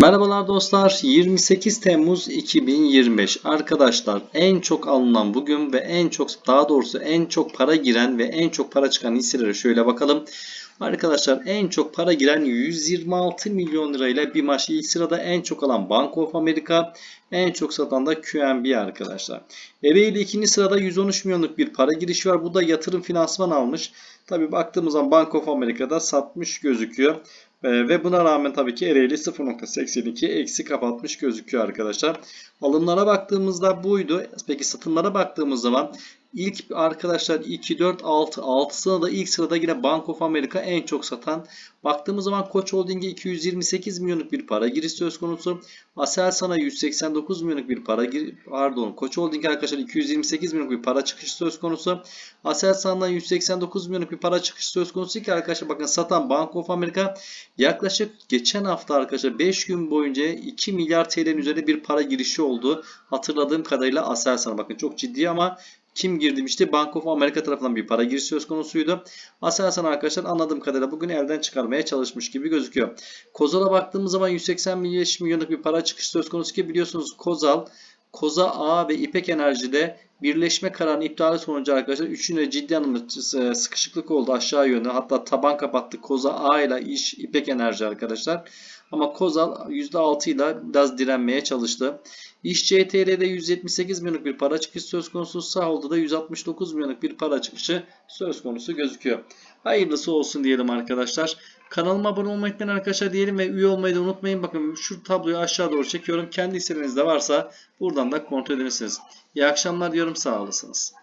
Merhabalar dostlar. 28 Temmuz 2025. Arkadaşlar en çok alınan bugün ve en çok daha doğrusu en çok para giren ve en çok para çıkan hisselere şöyle bakalım. Arkadaşlar en çok para giren 126 milyon lirayla bir maç ilk sırada en çok alan Bank of America, en çok satan da QNB arkadaşlar. Ereğli ikinci sırada 113 milyonluk bir para girişi var. Bu da yatırım finansman almış. Tabi baktığımız zaman Bank of America'da satmış gözüküyor. Ee, Ve buna rağmen tabii ki Ereğli 0.82 eksi kapatmış gözüküyor arkadaşlar. Alımlara baktığımızda buydu. Peki satımlara baktığımız zaman ilk arkadaşlar 2, 4, 6. 6'sına da ilk sırada yine Bank of America en çok satan. Baktığımız zaman Koç Holding'e 228 milyonluk bir para giriş söz konusu. Aselsan'a 189 milyonluk bir para gir pardon Koç Holding'e arkadaşlar 228 milyonluk bir para çıkışı söz konusu. Aselsan'dan 189 milyonluk bir para çıkışı söz konusu ki arkadaşlar bakın satan Bank of America yaklaşık geçen hafta arkadaşlar 5 gün boyunca 2 milyar TL'nin üzerinde bir para girişi oldu. Hatırladığım kadarıyla Aselsan'a bakın çok ciddi ama kim girdi demişti? Bank of America tarafından bir para girişi söz konusuydu. Aselsan arkadaşlar anladığım kadarıyla bugün elden çıkarmaya çalışmış gibi gözüküyor. Kozal'a baktığımız zaman 185 milyonluk bir para çıkışı söz konusu ki biliyorsunuz Kozal, Koza A ve İpek Enerji'de birleşme kararının iptali sonucu arkadaşlar üçüne ciddi anlamda e, sıkışıklık oldu aşağı yönde. Hatta taban kapattı Koza A ile iş İpek Enerji arkadaşlar. Ama Kozal %6 ile biraz direnmeye çalıştı. İş CTR'de 178 milyonluk bir para çıkışı söz konusu. Sağolda da 169 milyonluk bir para çıkışı söz konusu gözüküyor. Hayırlısı olsun diyelim arkadaşlar. Kanalıma abone olmayı unutmayın arkadaşlar diyelim ve üye olmayı da unutmayın. Bakın şu tabloyu aşağı doğru çekiyorum. Kendi hisseleriniz de varsa buradan da kontrol edebilirsiniz. İyi akşamlar diyorum sağ olasınız.